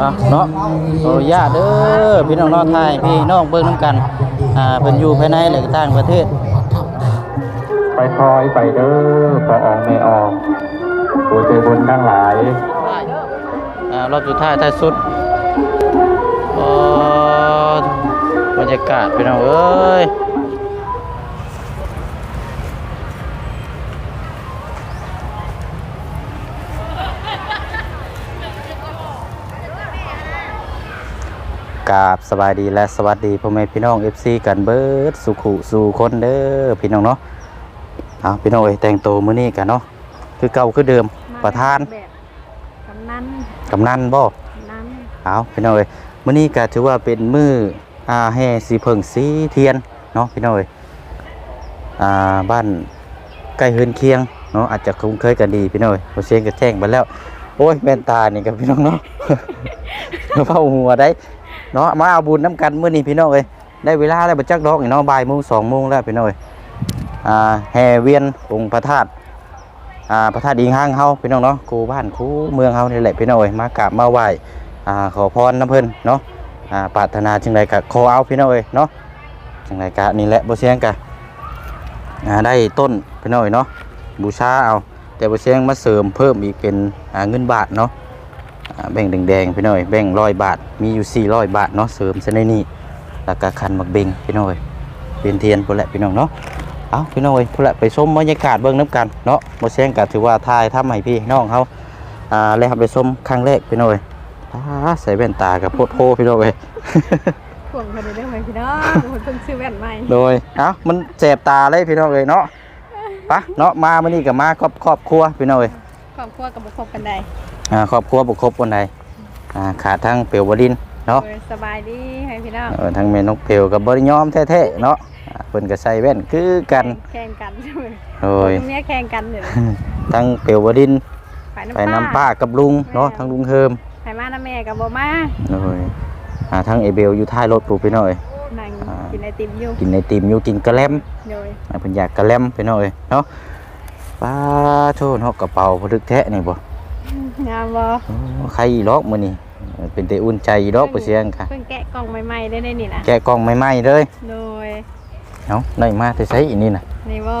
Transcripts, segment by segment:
อะเนาะขออนุญาตเด้อพี่น้องน้องไทยพี่น้องเบิ่งน้ำกันอ่าเพิ่นอยู่ภายในและก็ต่างประเทศ ไปคอยไปเด้อพอออกไม่ออกผู้ใจบุญทั้งหลาย อ่ารอบสุดท้ายท้ายสุดโอ้บรรยากาศพี่น้องเอ้ย กราบสบายดีและสวัสดีพ่อแม่พี่น้อง FC กันเบิดสุขุสู่คนเด้อพี่น้องเนาะเอาพี่น้องเอ้ยแต่งตัวมื้อนี้กันเนาะคือเก่าคือเดิมประธานแบบกำนันกำนันบ่กำนันเอาพี่น้องเอ้ยมื้อนี้ก็ถือว่าเป็นมื้ออ่าแห่สีเพิ่งสีเทียนเนาะพี่น้องเอ้ยอ่าบ้านใกล้เฮือนเคียงเนาะอาจจะคุ้นเคยกันดีพี่น้องเอ้ยบ่เสียงก็แจ้งไปแล้วโอ้ยแม่นตานี่กับพี่น้องเนาะเฝ้าหัวได้ เนาะมาเอาบุญน้ำกันเมื้อนี้พี่น้องเอ้ยได้เวลาแล้วบ่จักดอกนี่เนาะบ่ายโมงสองโมงแล้วพี่น้องเอ้ยอ่าแห่เวียนองค์พระธาตุอ่าพระธาตุอิงห้างเฮาพี่น้องเนาะครูบ้านครูเมืองเฮานี่แหละพี่น้องเอ้ยมากราบมาไหว้อ่าขอพรน้ำเพิ่นเนาะอ่าปรารถนาจึงใดก็ขอเอาพี่น้องเอ้ยเนาะจึงใดก็นี่แหละบ่เสียงกะอ่าได้ต้นพี่น้องเอ้ยเนาะบูชาเอาแต่บ่เสียงมาเสริมเพิ่มอีกเป็นอ่าเงินบาทเนาะ แบ่งแดงๆพี่น้องเอ้ยแบ่งร้อยบาท มีอยู่ 400 บาทเนาะเสริมซะในนี้แล้วก็คันมักเบงพี่น้องเอ้ยเป็นเทียนพุ่นแหละพี่น้องเนาะเอาพี่น้องเอ้ยพุ่นแหละไปชมบรรยากาศเบิ่งน้ำกันเนาะบ่เสียงก็ถือว่าทายทำให้พี่น้องเฮาอ่าแล้วไปชมครั้งแรกพี่น้องเอ้ยอ่าใส่แว่นตากับโพดโพพี่น้องเอ้ยข่วงคนเดียวไหมพี่น้องคนเพิ่งซื้อแว่นใหม่โดยเอ้ามันแสบตาเลยพี่น้องเอ้ยเนาะปะเนาะมามื้อนี้ก็มาครอบครอบครัวพี่น้องเอ้ยครอบครัวกับบุคคลกันใด อ่าครอบครัวบ่ครบคนใดอ่าขาดทั้งเปียวบดินเนาะโดยสบายดีให้พี่น้องเออทั้งแม่นกเปียวกับบ่ได้ยอมแท้ๆเนาะอ่าเพิ่นก็ใส่แว่นคือกันแข่งกันใช่ไหมโดยเมียแข่งกันเดี๋ยวทั้งเปียวบดินไปไปน้ำน้ำป้ากับลุงเนาะทั้งลุงเฮิมไปมาน้ำแม่กับโบมาโดยอ่าทั้งเอเบลอยู่ท้ายรถปูพี่น้องเอ้ยนั่งกินไอติมอยู่กินไอติมอยู่กินกระแลมโดยอ่าเพิ่นอยากกระแลมพี่น้องเอ้ยเนาะป้าโทษเนาะกระเป๋าพลึกแท้นี่บ่ งามบ่โอ้ใครอีลอกมื้อนี้เออเป็นแต่อุ่นใจอีลอกบ่เสียงค่ะเพิ่งแกะกล่องใหม่ๆได้ในนี่นะแกะกล่องใหม่ๆเลยโดยเอ้าได้มาแต่ไสอีนี่น่ะนี่บ่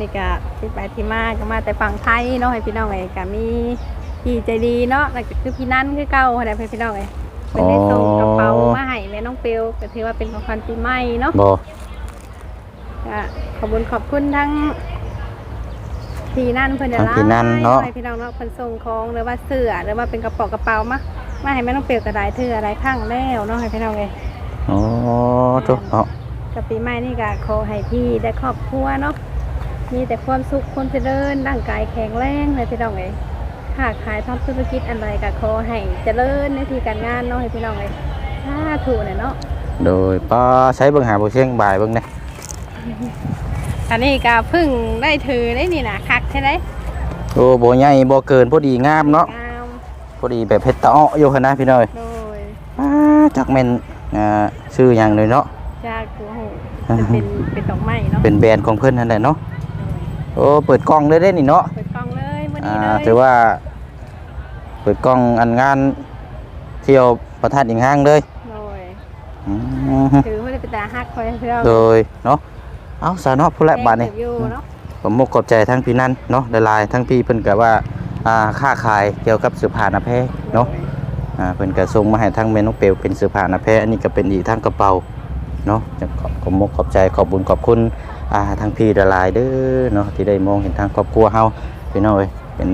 นี่ก็ที่ไปที่มาก็มาแต่ฝั่งไทยเนาะให้พี่น้องเอ้ยก็มีพี่ใจดีเนาะนั่นก็คือพี่นั่นคือเก่าให้ได้ให้พี่น้องเอ้ยเป็นได้ส่งกระเป๋ามาให้แม่น้องเปียวก็ถือว่าเป็นของขวัญปีใหม่เนาะบ่ก็ขอบคุณขอบคุณทั้ง พี่นั่นเพิ่นได้ทางร้ายพี่นั่นเนาะให้พี่น้องเนาะเพิ่นส่งของหรือว่าเสื้อหรือว่าเป็นกระเป๋ากระเป๋ามามาให้แม่น้องเปียวก็ได้เทื่อหลายครั้งแล้วเนาะให้พี่น้องเอ้ยโอ้โตเนาะกับปีใหม่นี่ก็ขอให้พี่ได้ครอบครัวเนาะมีแต่ความสุขความเจริญร่างกายแข็งแรงเลยพี่น้องเอ้ยค้าขายทำธุรกิจอะไรก็ขอให้เจริญในที่การงานเนาะให้พี่น้องเอ้ยถ้าถูกเนี่ยเนาะโดยป้าใช้เบิ่งหาบ่เสียงบ่ายเบิ่งแหน่ อันนี้ก็เพึ่งได้ถือได้นี่นะคักใช่ไหมโอ้บ่ใหญ่บ่เกินพอดีงามเนาะงามพอดีแบบเพชรตะอ้ออยู่หั่นนะพี่น้อยโดยป้าจักแม่นอ่าชื่อหยังเลยเนาะ จากกูหูจะเป็นเป็นดอกไม้เนาะเป็นแบรนด์ของเพิ่นนั่นแหละเนาะโอ้เปิดกล้องเลยได้นี่เนาะเปิดกล้องเลยวันอ่านี้เลยถือว่า เปิดกล้องอันงานเที่ยวประทัดอีกห้างเลยโดยอืมถือว่าจะเป็นตาฮักคอยเพื่อนโดยเนาะ เอาสาเนาะผู้แลกบาทนี่อยู่เนาะผมมกขอบใจทั้งพี่นั่นเนาะหลายๆทั้งพี่เพิ่นก็ว่าอ่าค้าขายเกี่ยวกับเสื้อผ้าหน้าแพรเนาะอ่าเพิ่นก็ส่งมาให้ทั้งเมนูเปลวเป็นเสื้อผ้าหน้าแพรอันนี้ก็เป็นอีกทั้งกระเป๋าเนาะจะขอบขอบมกขอบใจขอบบุญขอบคุณอ่าทั้งพี่หลายๆเด้อเนาะที่ได้มองเห็นทางครอบครัวเฮาพี่น้องเอ้ยเป็น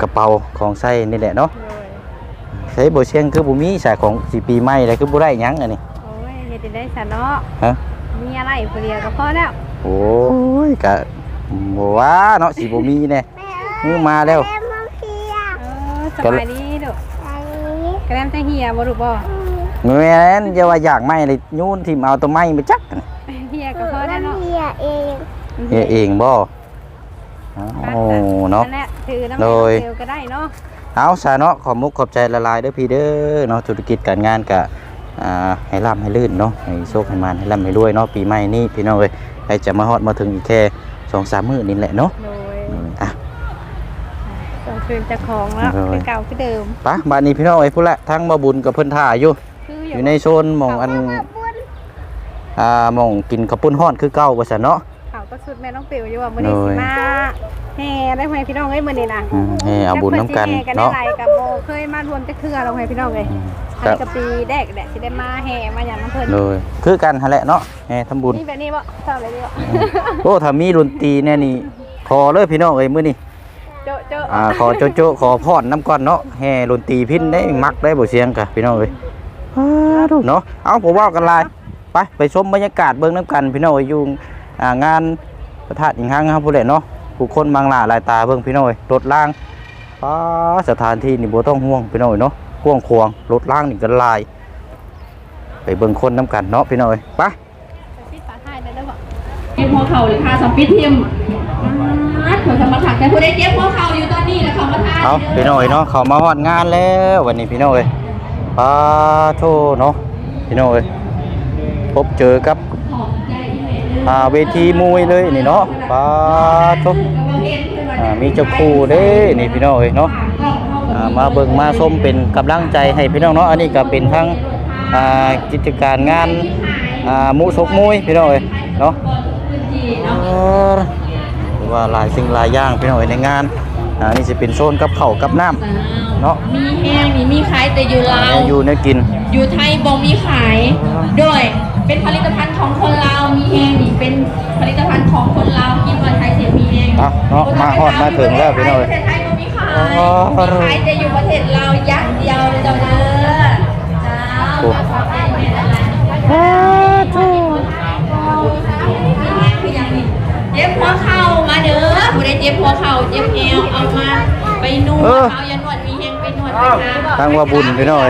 กระเป๋าของใช้นี่แหละเนาะโดยใช้บ่เชียงคือบ่มีสายของสีปีใหม่เลยคือบ่ได้หยังอันนี้โอ้ยเฮ็ดได้สะเนาะฮะ มีอะไรผู้เดียวก็พอแล้วโอ้ยกะบ่ว่าเนาะสิบ่มีแน่มือมาแล้วเออสบายดีเด้อกระแลมจะเหี่ยบ่ลูกบ่แม่นอย่าว่าอยากไหม้เลยยูนทิ่มเอาตัวไม้ไปจักเหี่ยก็พอแล้วเนาะเฮียเองเฮ็ดเองบ่โอ้เนาะนั่นแหละถือน้ำโดยเซลก็ได้เนาะเอาซะเนาะขอบมุกขอบใจละลายเด้อพี่เด้อเนาะธุรกิจการงานกะอ่า ให้ร่ำให้ลื่นเนาะให้โชคให้มานให้ร่ำให้รวยเนาะปีใหม่นี้พี่น้องเอ้ยให้จะมาฮอดมาถึงอีกแค่2-3มื้อนี่แหละเนาะโดยอืมอะสองสคืนเจะของแล้วโอ้ยคือเก่าคือเดิมไปะบ้านนี้พี่น้องไอ้พุ่นละทั้งมาบุญกับเพิ่นท่าอยู่คือออยู่ในโซนหมองอันอ่าหมองกินข้าวปุ้นฮ้อนคือเก่าว่าซั่นเนาะเขาก็สุดแม่น้องปิวอยู่ว่ามื้อนี้โอ้สิยมาแห่ได้ไหมพี่น้องเอ้ยมื้อนี้นะอืมให้เอาบุญน้ำกันจัพิ่สิแห่กันได้เนาะไรกับโบเคยมารวมจะเทื่อลงให้พี่น้องเลย อืมอันนี้ก็ปีแรกแหละสิได้มาแห่มาอย่างน้ำเพิ่นเลยคือกันหั่นแหละเนาะแห่ทำบุญ นี่แบบนี้บ่ชอบเลยดิบ่โอ้ถ้ามีดนตรีแน่นี่ขอเลยพี่น้องเอ้ยมื้อนี้โจะโจะอ่าขอโจโจขอพรน้ำก่อนเนาะแห่ดนตรีพินได้มักได้บ่เสียงกะพี่น้องเอ้ยอ้าดูเนาะเอาผมเว้ากันหลายไปไปชมบรรยากาศเบิ่งน้ำกันพี่น้องเอ้ยอยู่อ่างานพระธาตุอิงหังครับผู้ใดเนาะผู้คนบางหลาหลายตาเบิ่งพี่น้องเอ้ยรถล่างป้าสถานที่นี่บ่ต้องห่วงพี่น้องเอ้ยเนาะ กว้างขวางรถล่างนี่ก็หลาย ไปเบิ่งคนน้ำกันเนาะพี่น้องเอ้ยไปปิดฝาท้ายได้แล้วบ่เจ็บหัวเข่าหรือคาสปิดทิมอ่าขอสมรรถแต่ผู้ใดเจ็บหัวเข่าอยู่ตอนนี้แล้วเขามาทานเอาพี่น้องเอ้ยเนาะเขามาฮอดงานแล้ววันนี้พี่น้องเอ้ยป้าโทเนาะพี่น้องเอ้ยพบเจอกับขอบใจที่แม่เด้ออ่าเวทีมวยเลยนี่เนาะป้าโทอ่ามีเจ้าคู่เด้นี่พี่น้องเอ้ยเนาะอ่า มาเบิ่งมาชมเป็นกำลังใจให้พี่น้องเนาะอันนี้ก็เป็นทั้งอ่ากิจการงานอ่าหมูสกมวยพี่น้องเอ้ยเนาะเออว่าหลายสิ่งหลายอย่างพี่น้องเอ้ยในงานอ่านี่จะเป็นโซนกับข้าวกับน้ำเนาะมีแห้งนี่มีขายแต่อยู่ลาวแม่อยู่เนี่ยกิน อยู่ไทยบ่มีขายโดยเป็นผลิตภัณฑ์ของคนลาวมีแห้งนี่เป็นผลิตภัณฑ์ของคนลาวกินว่าไทยเสียมีแห้งอะเนาะมาฮอดมาถึงแล้วพี่น้องเอ้ย ขายอ๋อยู่ประเทศลายักเดียวเลยเจ้าเด้อเจ้าโอ้ขอบใจแม่หลายๆคืออย่างนี้เจ็บหัวเข่ามาเด้อผู้ใดเจ็บหัวเข่าเจ็บเอวเอามาไปนวดเอายันนวดมีแฮงไปนวดไปหาทางว่าบุญพี่น้อย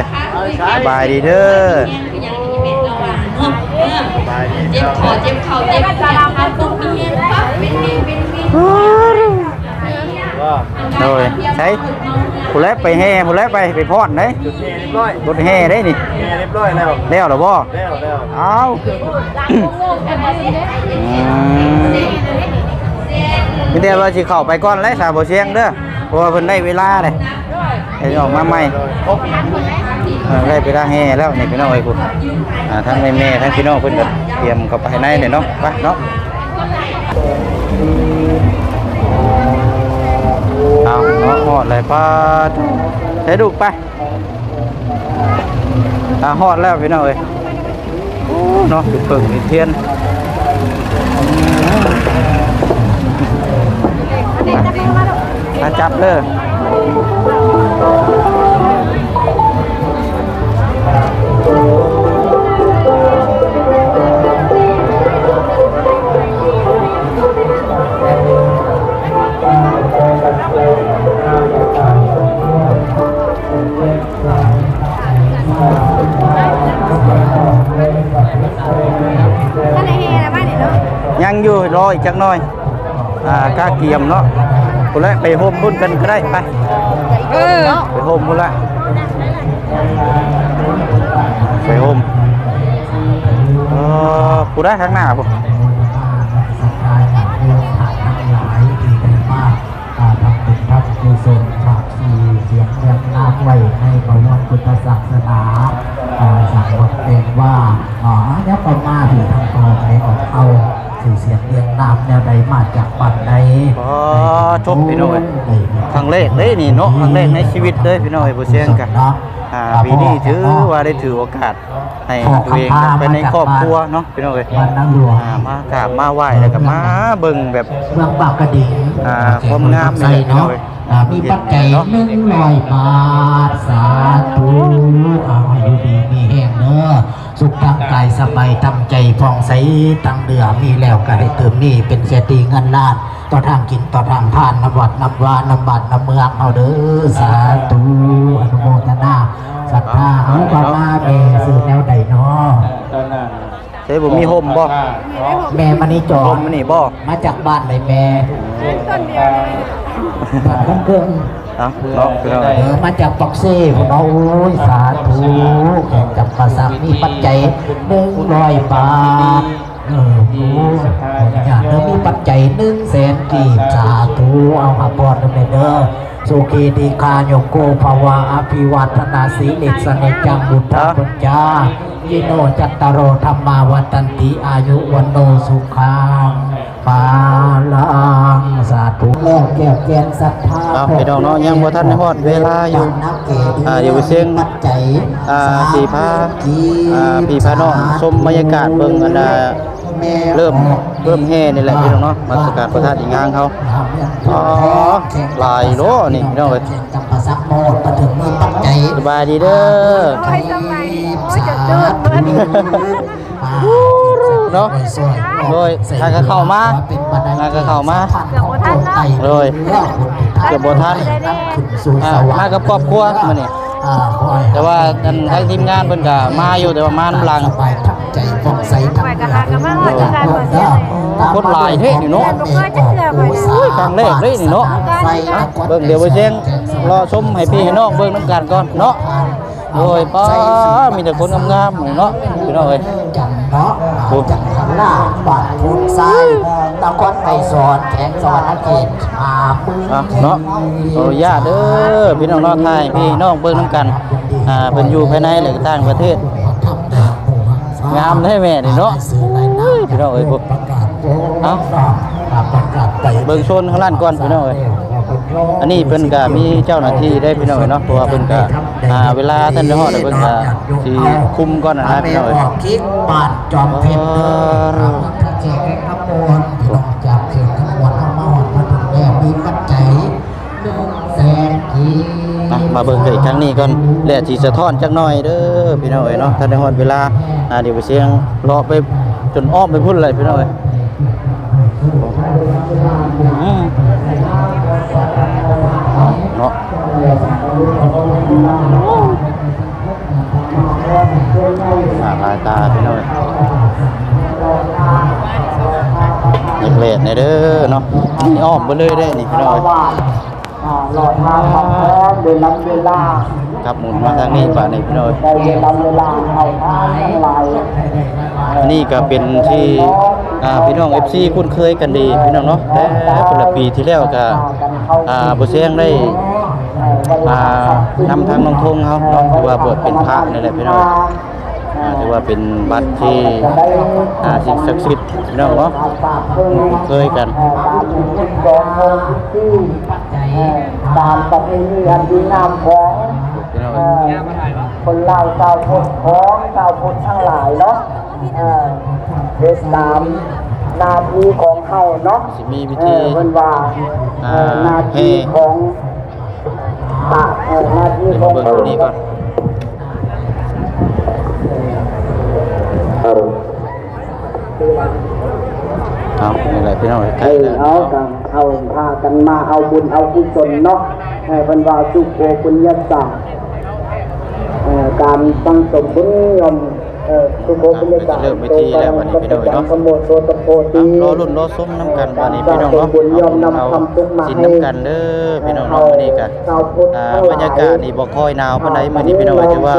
บายดีเด้อคืออย่างนี้แม่เราว่าเนาะเออเจ็บคอเจ็บเข่าเจ็บแขนขาตรงมีแฮงปั๊บเป็นมีเป็นมี โดยใช้ผู้แลไปแห่ผู้แลไปไปพอดไหนเรียบร้อยรถแห่ได้นี่แห่เรียบร้อยแล้วแล้วเหรอบ่แล้วแล้วเอาอืมมีแต่ว่าสิเข้าไปก่อนแล้วสาวบ่เสียงเด้อเพราะว่าเพิ่นได้เวลาเลยเดี๋ยวออกมาใหม่ได้เวลาแห่แล้วนี่พี่น้องเอ้คุณทั้งแม่ๆทั้งพี่น้องเพิ่นก็เตรียมเข้าไปในเนี่ยเนาะไปเนาะ เอาเนาะฮอดเลยป้าดใช้ดูกไปอาหอดแล้วพี่น้องเอ้ยเนาะเป็นเปิงเป็นเทียนมาจับเลย ยังอยู่รออีกจักหน่อยอ่ากาเกียมเนาะกูนละไปโฮมบุญกันก็ได้ไปเออไปโฮมบุญละไปโฮมเออกูได้ข้างหน้าปุ๊ทับกุศลฝากสีเสียงเรียงนามไว้ในประวัติพุทธศาสนาอ่าสังวัดเป็นว่าอ๋อเนี่ยประมาที่ทางกองในออกเอา สื่อเสียงเรียงนามแนวใดมาจากบัดใดอ๋อชมพี่น้อยครั้งแรกเลยนี่เนาะครั้งแรกในชีวิตเลยพี่น้อยบ่เสียงกันอ่าปีนี้ถือว่าได้ถือโอกาสให้ตัวเองกลับไปในครอบครัวเนาะพี่น้อยวันนังหลวงอ่ามากราบมาไหว้แล้วก็มาเบิ่งแบบเมืองปากกระดิ่งอ่าความงามนี่ใส่แหละเนาะพี่น้อยอ่า มีปัจจัยหนึ่งร้อยบาท สาธุอายุดีมีแห่งเนอสุขทางกายสบายทำใจฟองใสตั้งเดือมีแล้วก็ให้เติมมีเป็นเศรษฐีเงินล้านต่อทางกินต่อทางทานนำวัดนำวานำบัตรนำเมืองเอาเด้อสาธุอนุโมทนาศรัทธาเอาบามาเมสื่อแนวใดเนาะ ตอนนั้นใช่บ่มีโฮมบ่แม่มานี่จอโฮดมนี่บ่มาจากบ้านไหนแม่ต้นเดียวเลยบ้านเครื่องเอ้าเนาะพี่น้อยเออมาจากปักเซ่ของเราโอ้ยสาธุแข่งจับประสักมีปัจจัยหนึ่งร้อยบาทเออโอ้ยขออนุญาตเด้อมีปัจจัยหนึ่งแสนกีบสาธุเอาหาบอดเด้อแม่เด้อสุขีติคาโยโกภวะอภิวัตนาสีลิสเนจังบุตรปัญญา ยิโนจัตตารโอธรรมาวัตันติอายุวันโนสุขังปาลังสาธุแล้วแก้วแกนศรัทธาเอาพี่น้องเนาะยังบ่ทันได้ฮอดเวลาอยู่นักเกดีอ่าเดี๋ยวไปเสียงปัจจัยอ่าสีพาอ่าพี่พาน้องชมบรรยากาศเบิ่งอันน่ะเริ่มเริ่มแห่นี่แหละพี่น้องเนาะมาสการพระธาตุอีงางเขาอ๋อหลายโลนี่พี่น้องเอ้ยจำปาสักโมดมาถึงมือปัจจัยสบายดีเด้อ จะจืดเหมือนเนาะโดยถ้าก็เข้ามาถ้าก็เข้ามาโดยเกือบบทันอ่ามากับครอบครัวมื้อนี้แต่ว่าอันทางทีมงานเพิ่นก็มาอยู่แต่ว่ามาน้ำหลังสบายทั้งใจฟองใสทั้งไปกะหากะมาว่าจะได้บ่เสียคนหลายเท่นี่เนาะบ่เคยจะเชื่อไปนะอุ้ยครั้งแรกเลยนี่เนาะอะเบิ่งเดี๋ยวไปเชียงรอชมให้พี่ให้น้องเบิ่งน้ำกันก่อนเนาะ โดยป้ามีแต่คนงามๆนี่เนาะพี่น้องเอ้ยจันเนาะจันทราบาดพุนไส้ตะกอนไปสอนแขงสอนนักเกตอาปืนอะเนาะขออนุญาตเด้อพี่น้องน้องไทยพี่น้องเบิ่งน้ำกันอ่าเพิ่นอยู่ภายในหรือต่างประเทศงามได้แม่นี่เนาะอุ้ยพี่น้องเอ้ยพวกเอ้าประกาศไปเบิ่งโซนข้างล่างก่อนพี่น้องเอ้ยอันนี้เพิ่นก็มีเจ้าหน้าที่ได้พี่น้องเอ้ยเนาะเพราะว่าเพิ่นก็ อ่าเวลาท่านได้ฮอดเพิ่นก็สิคุมก่อนนะครับพี่น้องเอ้ยออกคิดบาทจอมเพชรเด้อครับพระเจ้าขบวนพี่น้องจากเขตขบวนเข้ามาหอดมาถึงแล้วมีปัจจัยหนึ่งแสนกีอะมาเบิ่งกันอีกครั้งนี้ก่อนแล้วสิสะท้อนจักหน่อยเด้อพี่น้องเอ้ยเนาะท่านได้ฮอดเวลาอ่าเดี๋ยวไปเสียงรอไปจนอ้อมไปพุ่นเลยพี่น้องเอ้ยอืมเนาะอ่าายตาพี่น้องเอ้ยเล็กในเด้อเนาะนี่อ้อมไปเลยได้นี่พี่น้องเอ้ยหลอดทางของแท้เดินลำเวลาครับหมุนมาทางนี้ป่ะนี่พี่น้อยเดินลำเวลาเขาทางทั้งหลายนี่ก็เป็นที่พี่น้อง FC คุ้นเคยกันดีพี่น้องเนาะแต่คนละปีที่แล้วก็บ่เสียงได้นำทางน้องทงเฮาเนาะถือว่าบวชเป็นพระนี่แหละพี่น้อง ถือว่าเป็นบัตรที่อ่าสิ่งศักดิ์สิทธิ์พี่น้องเนาะคุ้นเคยกันตามประเพณีอันดีงามของพี่น้องเอ่อคนลาวชาวพุทธของชาวพุทธทั้งหลายเนาะเอ่อเดสตามหนาทีของเฮาเนาะสิมีพิเอธีอเพิ่นว่าเอ่อหนาทีของพระเอ่อหนาทีเดี๋ยวขมาองเบิ่งตัวนี้ก่อน เอานี่แหละพี่น้องใกล้เอ้ยแล้วเอาเนาะกันเอาพากันมาเอาบุญเอากุศลเนาะให้เพิ่นว่าสุโขปุญญาสาเอ่อการตั้งสมบุญยม เอ่อสุโขปุญญาสาเริ่มพิธีแล้ววันนี้พี่น้องเนาะขโมยโตตะโพตีรอรุ่นรอส้มน้ำกันวันนี้พี่น้องเนาะเอาเอาสินน้ำกันเด้อพี่น้องเนาะวันนี้กันบรรยากาศนี่บ่ค่อยหนาวปานใดมื้อนี้พี่น้องถือว่า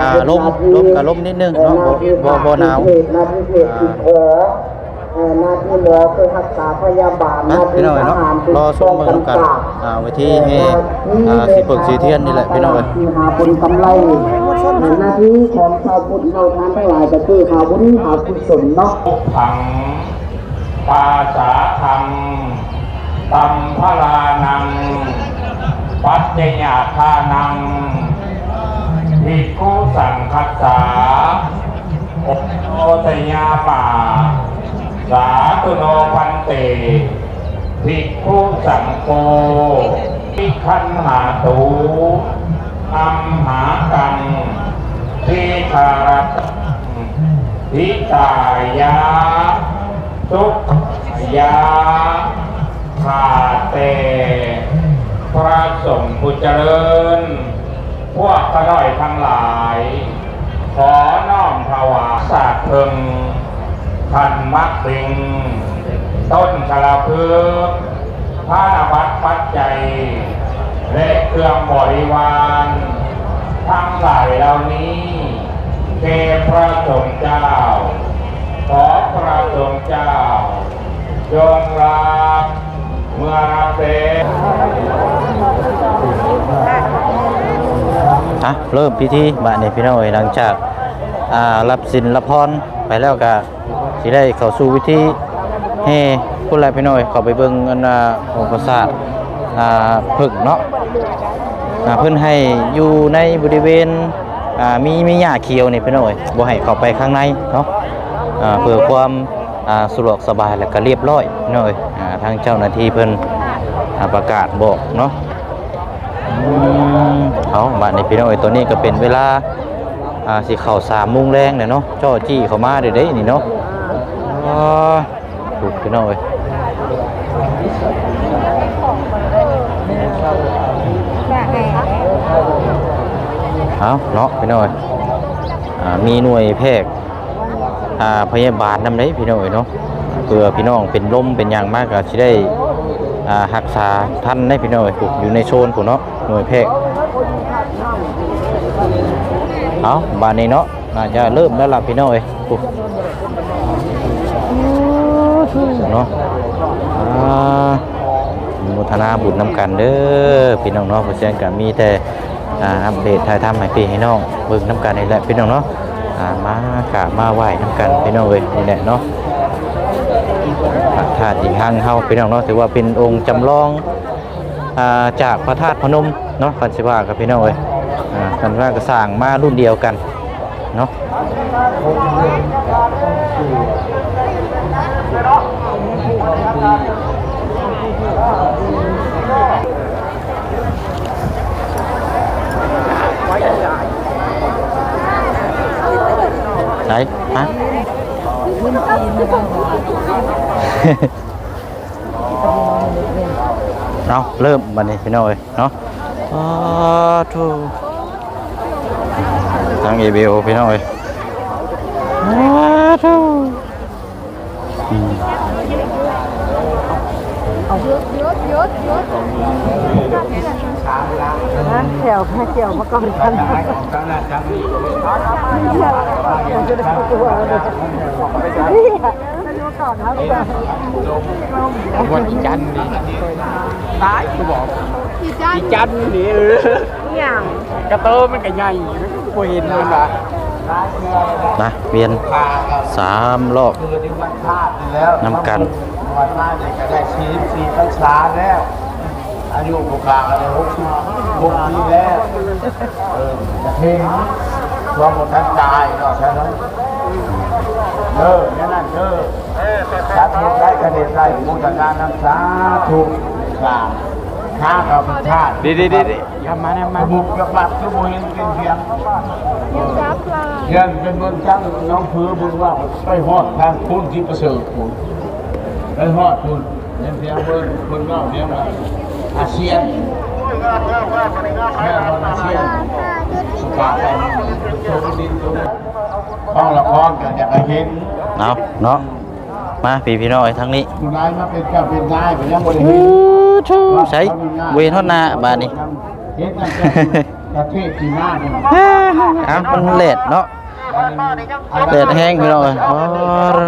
อ่าลมลมก็ลมนิดนึงเนาะบ่บ่หนาวนาที่เหน้าที่หมอคือรักษาพยาบาลนะพี่น้องเนาะรอส้มเบิ่งน้ำกันอ่าไว้ที่ให้อ่าสิเปิกสีเทียนนี่แหละพี่น้องเอ้ยที่หาบุญกำไร หน้าที่ของชาวพุทธเราทานทั้งหลายก็คือหาบุญหากุศลเนาะทุกขังภาษาธรรมตัมพลานัง ปัจเจยาทานังภิกขุสังคัสสาโอตยาป่าสาตุโนพันเตภิกขุสังโฆพิคันหาตู อัมหากังทีคารตทิตายาทุกยาขาเต พระสงฆ์ผู้เจริญ พวกขน้อยทั้งหลาย ขอน้อมถวายสาเพึงพันมักปิง ต้นชลาพืชพระนวัตปัจจัย และเครื่องบริวาร ทั้งหลายเหล่านี้เกพระสงฆ์เจ้า ขอพระสงฆ์เจ้าจงรับเมื่อเป็นอะเริ่มพิธีบาดนี้พี่น้อยหลังจากอ่ารับสินรับพรไปแล้วก็สิได้เข้าสู่วิธีเฮพุ่นแหละพี่น้อยเข้าไปเบิ่งอันน่ะองค์พระศาสตร์ ผึ่งเนาะเพิ่อนให้อยู่ในบริเวณมีมีหญ้าเขียวนี่พี่น้องเอ้ยบ่ให้เข้าไปข้างในเนาะเพื่อความสะดวกสบายและก็เรียบร้อยพี่น้องเอ้ยทางเจ้าหน้าที่เพิ่นอ่าประกาศบอกเนาะอืมเอามาในพี่น้องเอ้ยตัวนี้ก็เป็นเวลาอ่าสิเข้าสามโมงแรงเนี่ยเนาะจ้อจี้เข้ามาเด้เด้นี่เนาะอ๋อถูกพี่น้องเอ้ย เอาเนาะพี่น้อยมีหน่วยแพทย์พยาบาลนำได้พี่น้อยเนาะเพื่อพี่น้องเป็นลมเป็นอย่างมากก็สิได้อ่ารักษาท่านได้พี่น้อยอยู่ในโซนผมเนาะหน่วยแพทย์เอาบานนี้เนาะน่าจะเริ่มแล้วล่ะพี่น้อยถูกเนาะอ่ามุทนาบุญนำกันเด้อพี่น้องเนาะเพราะฉะนั้นก็มีแต่ อ่าอัปเดตถ่ายทำให้พี่ให้น้องเบิ่งน้ำกันนี่แหละพี่น้องเนาะอ่ามากราบมาไหว้นำกันพี่น้องเอ้ยนี่แหละเนาะพระธาตุอีกห้างเฮาพี่น้องเนาะถือว่าเป็นองค์จำลองอ่าจากพระธาตุพนมเนาะคันสิว่ากับพี่น้องเอ้ยอ่าคันว่าก็สร้างมารุ่นเดียวกันเนาะไหนฮะ เอาเริ่มบันนี้พี่น้อยเนาะอ้าทูทางเอเบลพี่น้อยอ้าทูอืมแถวแค่เกี่ยวมาก่อนกันนี่ วันอีจันนี่ตายกูบอกอีจันนี่เอออย่างกระโตอมันก็ใหญ่กูเห็นมันว่านะเวียนสามรอบน้ำกันวันพลาเนี่ยก็ได้ชีวิตสี่พรรษาแล้วอายุบุกลางอะไรหกสิบหกปีแล้วเออเพลงรวามหมดทั้งตายเนาะใช่ไหม เออนั่นนั่นเออสาธุได้กระเด็นได้มูลการน้ำสาธุกาข้ากับชาติดีดีดียามาเนี่ยมาบุกกับบัตรทุกโมเห็นเป็นเพียงเพียงเป็นเมืองจังน้องผือบุญว่าไปฮอดทางคุณที่ประเสริฐคุณไปฮอดคุณเป็นเพียงเมืองเมืองนอกเนี่ยว่าอาเซียนแม่คนอาเซียนสุภาพไปโชว์ดินตรง ต้องละครกันอยากให้เห็นเอาเนาะมาพี่พี่น้อยทั้งนี้คุณนายมาเป็นเจ้าเป็นนายไปยังบริเวณใช้เวทอดหน้าบานนี้เฮ็ดตั้งแต่ประเทศจีนหน้าเนี่ยอ้าวมันเลดเนาะเลดแห้งพี่น้อยอ๋ออื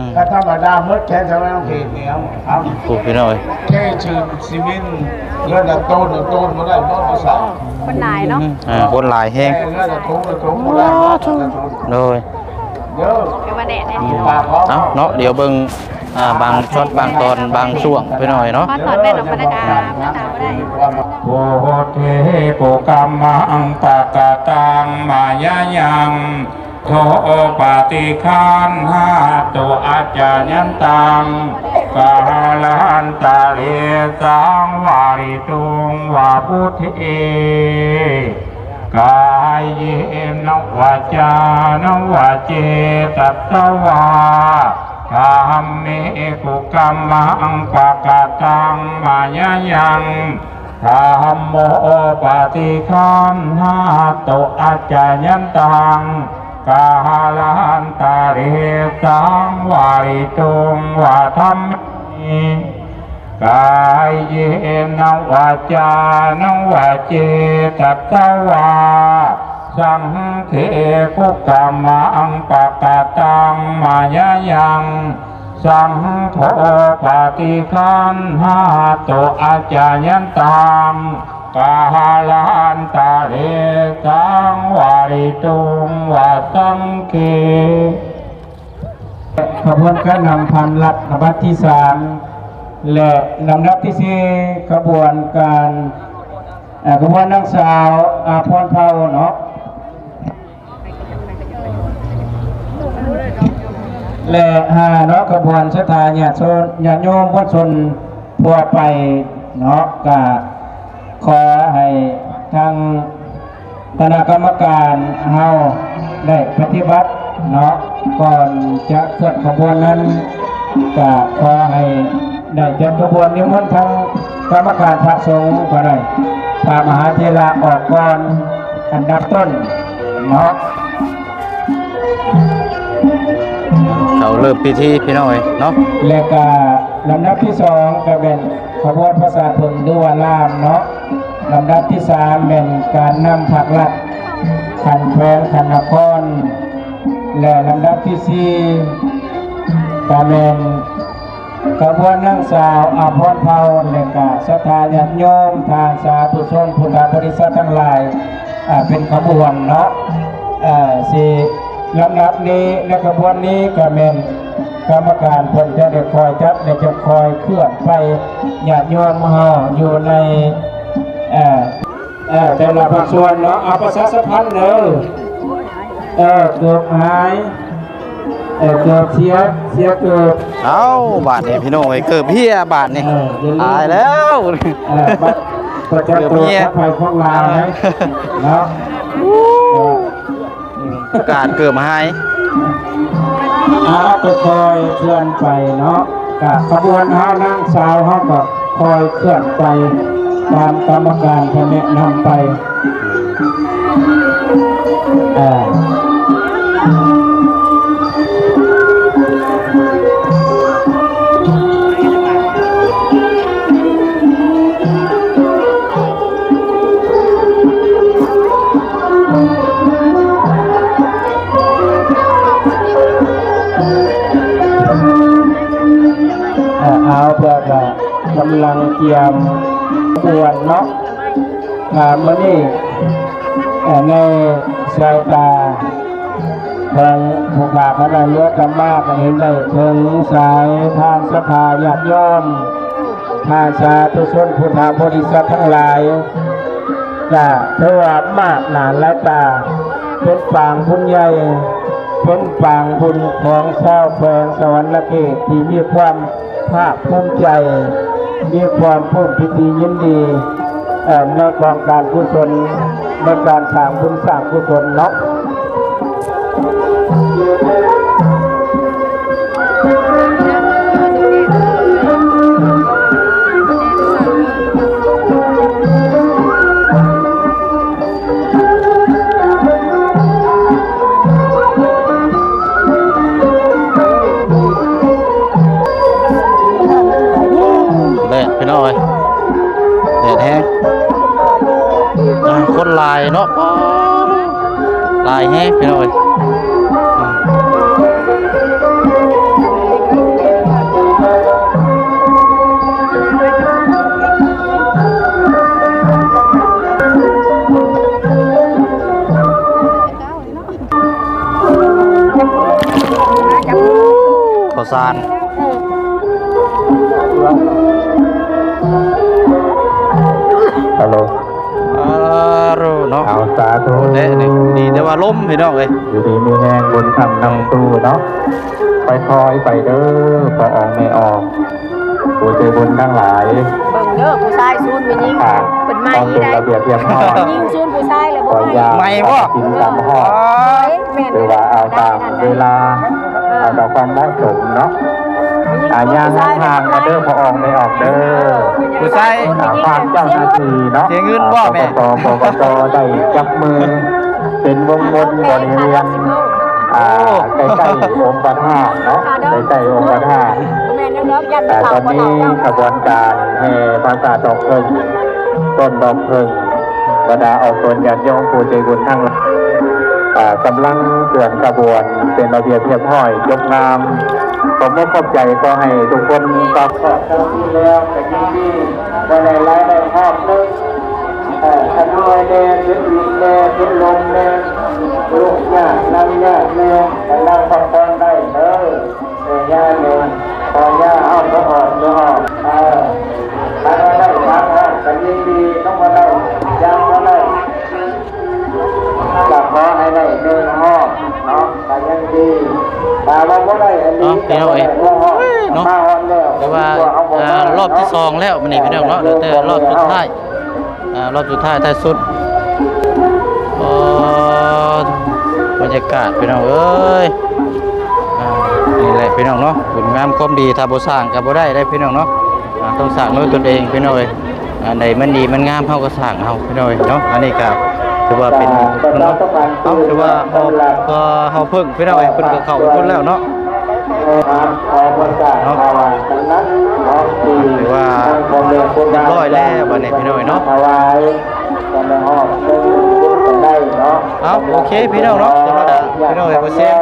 มถ้าธรรมดาเมื่อแค่ทำไมต้องเห็นเหนียวครับถูกพี่น้อยแค่เชิญซีเมนต์เลือดต้นต้นมาได้ต้นมาใส่คนหลายเนาะอ่าบนหลายแห้งแค่เลือดทุ่งทุ่งมาได้ต้นโดยเยอะเดี๋ยวมาแดดได้ปากเขาเอาเนาะเดี๋ยวเบิ่งอ่าบางช็อตบางตอนบางช่วงไปหน่อยเนาะพอถอดแว่นออกมาแล้วก็ไม่ตามก็ได้โพเทปุกรรมังปะกะตังมายายัง โทปฏิคันหาตุอาจายันตังกาลันตาเลสังวาริตุงวาพุทเกายเยนวาจานวาเจตัสวากามเมกุกรรมังปะกะตังมายายังธรรมโมปฏิคันหาโตอาจายันตัง กาลันตาเรสังวาริตุงวาธรรมิกายเยนวาจานวาเจตัสวาสังเทกุกรรมังปะกะตังมายายัง สังโฆปฏิคันหาโตอาจายันตังกาลันตาเรกังวาริตุงวาสังเกขบวนการนำพันลัดนบัตที่สามและลำดับที่สี่ขบวนการขบวนนางสาวอาพรเผาเนาะ และหาเนาะขบวนสถาญาติโซนญาโยมวัดชนทั่วไปเนาะก็ขอให้ทางคณะกรรมการเฮาได้ปฏิบัติเนาะก่อนจะเคลื่อนขบวนนั้นก็ขอให้ได้จัดขบวนนิมนต์ทั้งกรรมการพระสงฆ์ก็ได้พามหาเทระออกก่อนอันดับต้นเนาะ เขาเริ่มพิธีพี่น้อยเนาะและก็ลำดับที่สองก็เป็นขบวนภาษาพึงด้วยว่าล่ามเนาะลำดับที่สามเป็นการนำผักลัดขันแพงขันนครและลำดับที่สี่ก็เป็นขบวนนางสาวอาพรเผาและก็สถาญาติโยมทางสาธุชนพุทธบริษัททั้งหลายเป็นขบวนเนาะอ่าสี่ ลำดับนี้และขบวนนี้ก็เป็นกรรมการเพิ่นจะได้คอยจัดและจะคอยเคลื่อนไปญาติโยมเฮาอยู่ในเอ่อเอ่อแต่ละภาคส่วนเนาะเอาประชาสัมพันธ์เด้อเออเกือบหายเออเกือบเสียเสียเกือบเอาบาทนี่พี่น้องเอ้ยเกิดเพียบาทนี่เอออย่าลืมตายแล้วเออบัตรประจำตัวทัพไทยของลาวนะเนาะเออ การเกิดมาให้เอาก็คอยเคลื่อนไปเนาะกับขบวนห้านางสาวเฮาก็คอยเคลื่อนไปตามกรรมการเขาแนะนำไปอ่าำลังเตรียมบวนเนาะอ่ามื่อนี้ในสายตาทางผู้ขาคณะเลือกกันมากเห็นได้ถึงสายทางสภาญาติโยมทางสาธุชนพุทธบริษัททั้งหลายจะเพื่อมากหนานและตาเป็นปางบุญใหญ่เป็นปางบุญของชาวแขวงสวรรค์เขตที่มีความภาคภูมิใจ มีความพุ่มพิธียินดีในกองการกุศลในการสร้างบุญสร้างกุศลเนาะ ดหลายแห้งพี่น้อยอืมข้าวสาร สาธุเด้นี่ดีแต่ว่าล้มพี่น้องเอ้ยอยู่ดีมีแรงบนทำนำตู้เนาะไปคอยไปเด้อพอออกไม่ออกผู้ใจบุญทั้งหลายเบิ่งเด้อผู้ชายซูนไปยิงอ่าเป็นไม้ต้องเป็นได้ระเบียบเรียบร้อยยิงซูนผู้ชายเลยขบ่อให้ยาไม่บ่กินตามหอดหรือว่าเอาตามเวลาเอาตามความเหมาะสมเนาะ อาญาห่างๆกันเด้อพอออกไม่ออกเด้อผู้ชายอ่าความเจ้าหน้าที่เนาะเสียเงินบ่แม่ปปปปได้จับมือ เป็นวงวนบริเวณอ่าใกล้ๆองค์พระธาตุเนาะใกล้ๆองค์พระธาตุแม่นเด้อยันแต่ข่าตวอนบ่นี้เท่ากระบวนการแห่ภาษาดอกเพลิงต้นดอกเพลิงบรรดาออกตนญาติโยมผู้ใจบุญทั้งหลายอ่ากำลังเกิดกระบวนเป็นระเบียบเรียบร้อยยกนามขอบคุณขอบใจก็ให้ทุกคนกลับขอบคุณที่แล้วแต่ยิ่งดีว่าในไลฟ์ในภาพนึงเอ่อขนวยแน่ขึ้นวินแน่ขึ้นลมแน่ลูกยากนั่งยากแน่แต่นั่งพักผ่อนได้เด้อเออย่าแน่พอย่าเอาก็ออกก็ออกเออถ้าเราได้ทางออกแต่ยิ่งดีต้องมาได้ยังมาได้กลับขอให้ได้หนึ่งห้อง เนาะแต่ยังดีแต่ว่าบ่ได้อันนี้เนาะพี่น้องเอ้ยเนาะมาฮอนแล้วแต่ว่าอ่ารอบที่สองแล้วมันนี่พี่น้องเนาะเดี๋ยวแต่รอบสุดท้ายอ่ารอบสุดท้ายท้ายสุดโอ้บรรยากาศพี่น้องเอ้ยอ่านี่แหละพี่น้องเนาะบุญงามความดีถ้าบ่สร้างก็บ่ได้ได้พี่น้องเนาะอ่าต้องสร้างด้วยตนเองพี่น้องเอ้ยอันใดมันดีมันงามเฮาก็สร้างเฮาพี่น้องเอ้ยเนาะอันนี้ก็ ถือว่าเป็นเนาะเอ้าถือว่าเฮาก็เฮาเพิ่งพี่น้องเอ้ยเพิ่นก็เข้าไปพุ่นแล้วเนาะเนาะถือว่าเรียบร้อยแล้วบัดนี้พี่น้อยเนาะถวายกันในห้องเนาะเอาโอเคพี่น้องเนาะสำหรับพี่น้องเอ้ยบ่เสียง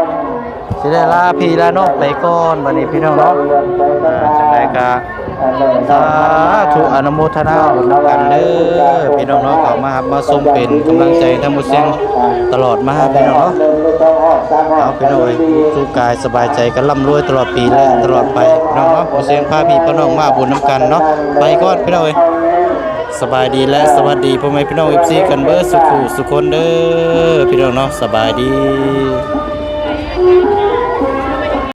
สิได้ลาพี่ลาน้องไปก่อนบัดนี้พี่น้องเนาะจังไดก็ สาธุอนุโมทนาบุญนกันเด้อพี่น้องเนาะเข้ามาครับมาชมเป็นกำลังใจทั้งหมดเสียงตลอดมาพี่น้องเนาะเอาพี่น้องเอ้ยสุขกายสบายใจกันร่ำรวยตลอดปีและตลอดไปพี่น้องเนาะบ่เสียงพาพี่พี่น้องมาบุญนํกันเนาะไปก่อนพี่น้องเอ้ยสบายดีและสวัสดีพ่อแม่พี่น้อง FC กันเบอร์สุขสุคนเด้อพี่น้องเนาะสบายดี